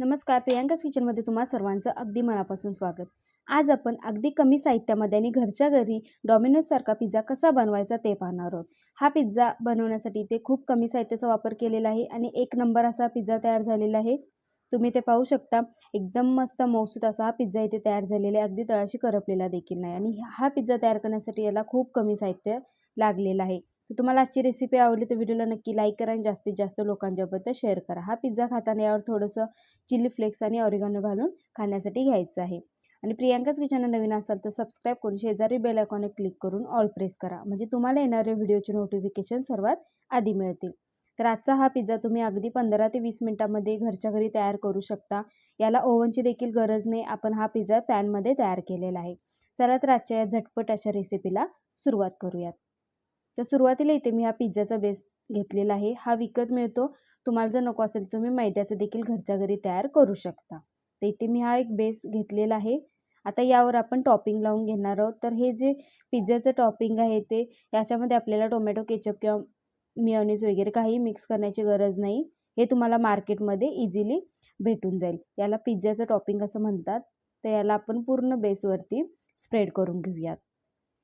नमस्कार प्रियांकाच किचनमध्ये तुम्हा सर्वांचं अगदी मनापासून स्वागत. आज आपण अगदी कमी साहित्यामध्ये आणि घरच्या घरी डॉमिनोजसारखा पिझ्झा कसा बनवायचा ते पाहणार आहोत. हा पिझ्झा बनवण्यासाठी ते खूप कमी साहित्याचा वापर केलेला आहे आणि एक नंबर असा पिझ्झा तयार झालेला आहे. तुम्ही ते पाहू शकता. एकदम मस्त मौसूत असा हा पिझ्झा इथे तयार झालेला आहे. अगदी तळाशी करपलेला देखील नाही आणि हा पिझ्झा तयार करण्यासाठी याला खूप कमी साहित्य लागलेलं आहे. तर तुम्हाला आजची रेसिपी आवडली तर व्हिडिओला नक्की लाईक करा आणि जास्तीत जास्त लोकांच्याबद्दल शेअर करा. हा पिझ्झा खाताना यावर थोडंसं चिली फ्लेक्स आणि ऑरिगॅनो घालून खाण्यासाठी घ्यायचं आहे. आणि प्रियांकाच किचन नवीन असाल तर सबस्क्राईब करून शेजारी बेल आयकॉनवर क्लिक करून ऑल प्रेस करा. म्हणजे तुम्हाला येणारे व्हिडिओचे नोटिफिकेशन सर्वात आधी मिळतील. तर आजचा हा पिझ्झा तुम्ही अगदी पंधरा ते वीस मिनटामध्ये घरच्या घरी तयार करू शकता. याला ओव्हनची देखील गरज नाही. आपण हा पिझ्झा पॅनमध्ये तयार केलेला आहे. चला तर आजच्या या झटपट अशा रेसिपीला सुरुवात करूयात. तर सुरुवातीला इथे मी हा पिझ्झाचा बेस घेतलेला आहे. हा विकत मिळतो. तुम्हाला जर नको असेल तुम्ही मैद्याचं देखील घरच्या घरी तयार करू शकता. तर इथे मी हा एक बेस घेतलेला आहे. आता यावर आपण टॉपिंग लावून घेणार आहोत. तर हे जे पिझ्झाचं टॉपिंग आहे ते याच्यामध्ये आपल्याला टोमॅटो केचप किंवा मिओनिज वगैरे काही मिक्स करण्याची गरज नाही. हे तुम्हाला मार्केटमध्ये इझिली भेटून जाईल. याला पिझ्झाचं टॉपिंग असं म्हणतात. तर याला आपण पूर्ण बेसवरती स्प्रेड करून घेऊयात.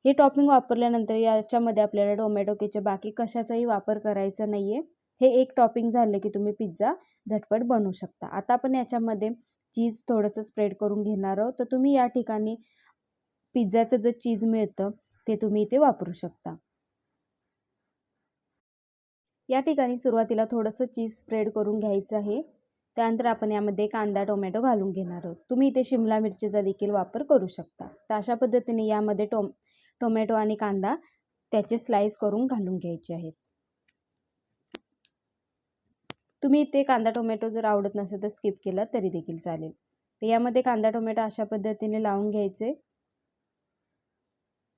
हे टॉपिंग वापरल्यानंतर याच्यामध्ये आपल्याला टोमॅटो केचप बाकी कशाचाही वापर करायचा नाही आहे हे एक टॉपिंग झालं की तुम्ही पिझ्झा झटपट बनवू शकता. आता आपण याच्यामध्ये चीज थोडंसं स्प्रेड करून घेणार आहोत. तर तुम्ही या ठिकाणी पिझ्झाचं जे चीज मिळतं ते तुम्ही इथे वापरू शकता. या ठिकाणी सुरुवातीला थोडंसं चीज स्प्रेड करून घ्यायचं आहे. त्यानंतर आपण यामध्ये कांदा टोमॅटो घालून घेणार आहोत. तुम्ही इथे शिमला मिरचीचा देखील वापर करू शकता. तर अशा पद्धतीने यामध्ये टोम टोमॅटो आणि कांदा त्याचे स्लाईस करून घालून घ्यायचे आहेत. तुम्ही इथे कांदा टोमॅटो जर आवडत नसेल तर स्किप केला तरी देखील चालेल. तर यामध्ये कांदा टोमॅटो अशा पद्धतीने लावून घ्यायचे.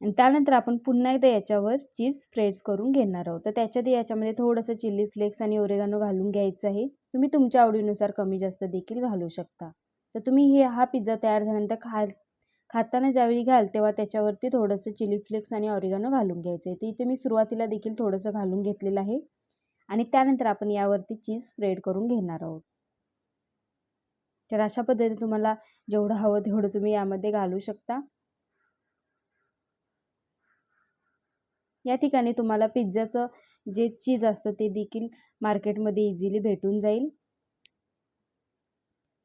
आणि त्यानंतर आपण पुन्हा एकदा याच्यावर चीज स्प्रेड्स करून घेणार आहोत. तर त्याच्यात याच्यामध्ये थोडंसं चिली फ्लेक्स आणि ओरेगानो घालून घ्यायचं आहे. तुम्ही तुमच्या आवडीनुसार कमी जास्त देखील घालू शकता. तर तुम्ही हे हा पिझ्झा तयार झाल्यानंतर खा खाताना ज्यावेळी घाल तेव्हा त्याच्यावरती थोडंसं चिली फ्लेक्स आणि ऑरिगॅनो घालून घ्यायचं आहे ते इथे मी सुरुवातीला देखील थोडंसं घालून घेतलेलं आहे. आणि त्यानंतर आपण यावरती चीज स्प्रेड करून घेणार आहोत. तर अशा पद्धतीने तुम्हाला जेवढं हवं तेवढं तुम्ही यामध्ये घालू शकता. या ठिकाणी तुम्हाला पिझ्झाचं जे चीज असतं ते देखील मार्केटमध्ये इझिली भेटून जाईल.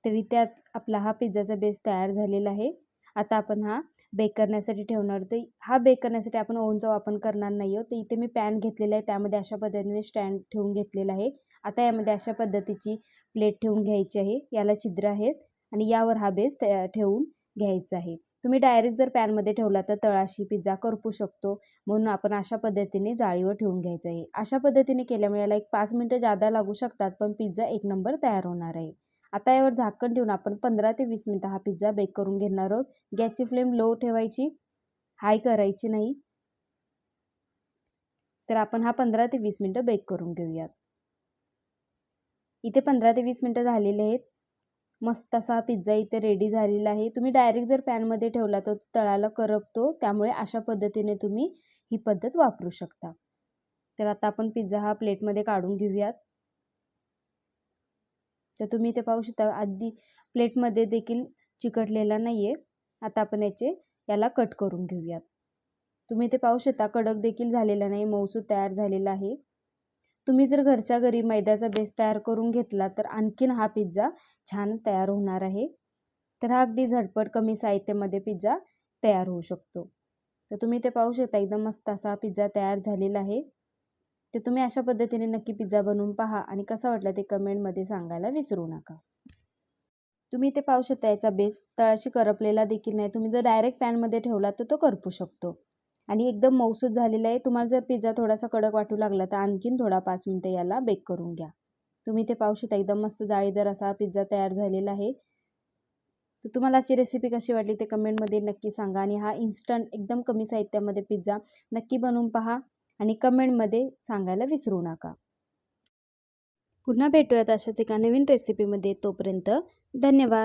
तरी त्यात आपला हा पिझ्झाचा बेस तयार झालेला आहे. आता आपण हा बेक करण्यासाठी ठेवणार. तर हा बेक करण्यासाठी आपण ओव्हनचा वापर करणार नाही आहोत. तर इथे मी पॅन घेतलेला आहे. त्यामध्ये अशा पद्धतीने स्टँड ठेवून घेतलेला आहे. आता यामध्ये अशा पद्धतीची प्लेट ठेवून घ्यायची आहे. याला छिद्र आहेत. आणि यावर हा बेस ठेवून घ्यायचा आहे. तुम्ही डायरेक्ट जर पॅनमध्ये ठेवला तर तळाशी पिझ्झा करपू शकतो. म्हणून आपण अशा पद्धतीने जाळीवर ठेवून घ्यायचं आहे. अशा पद्धतीने केल्यामुळे याला एक पाच मिनटं जादा लागू शकतात. पण पिझ्झा एक नंबर तयार होणार आहे. आता यावर झाकण ठेवून आपण पंधरा ते वीस मिनटं हा पिझ्झा बेक करून घेणार आहोत. गॅसची फ्लेम लो ठेवायची हाय करायची नाही. तर आपण हा पंधरा ते वीस मिनटं बेक करून घेऊयात. इथे पंधरा ते वीस मिनटं झालेले आहेत. मस्त असा पिझ्झा इथे रेडी झालेला आहे. तुम्ही डायरेक्ट जर पॅनमध्ये ठेवला तर तळाला करपतो. त्यामुळे अशा पद्धतीने तुम्ही ही पद्धत वापरू शकता. तर आता आपण पिझ्झा हा प्लेटमध्ये काढून घेऊयात. तर तुम्ही इथे पाहू शकता आधी प्लेटमध्ये देखील चिकटलेला नाही आहे आता आपण याचे याला कट करून घेऊयात. तुम्ही इथे पाहू शकता कडक देखील झालेला नाही मऊसूद तयार झालेला आहे. तुम्ही जर घरच्या घरी मैद्याचा बेस तयार करून घेतला तर आणखीन हा पिझ्झा छान तयार होणार आहे. तर हा अगदी झटपट कमी साहित्यामध्ये पिझ्झा तयार होऊ शकतो. तर तुम्ही ते पाहू शकता एकदम मस्त असा पिझ्झा तयार झालेला आहे. तर तुम्ही अशा पद्धतीने नक्की पिझ्झा बनवून पहा आणि कसा वाटला ते कमेंटमध्ये सांगायला विसरू नका. तुम्ही ते पाहू शकता याचा बेस तळाशी करपलेला देखील नाही. तुम्ही जर डायरेक्ट पॅनमध्ये ठेवला तर तो करपू शकतो. आणि एकदम मौसूद झालेला आहे. तुम्हाला जर पिझ्झा थोडासा कडक वाटू लागला तर आणखीन थोडा पाच मिनटं याला बेक करून घ्या. तुम्ही ते पाहू शकता एकदम मस्त जाळीदार असा पिझ्झा तयार झालेला आहे. तर तुम्हाला आजची रेसिपी कशी वाटली ते कमेंटमध्ये नक्की सांगा आणि हा इन्स्टंट एकदम कमी साहित्यामध्ये पिझ्झा नक्की बनवून पहा. आणि कमेंटमध्ये सांगायला विसरू नका. पुन्हा भेटूयात अशाच एका नवीन रेसिपीमध्ये तोपर्यंत धन्यवाद.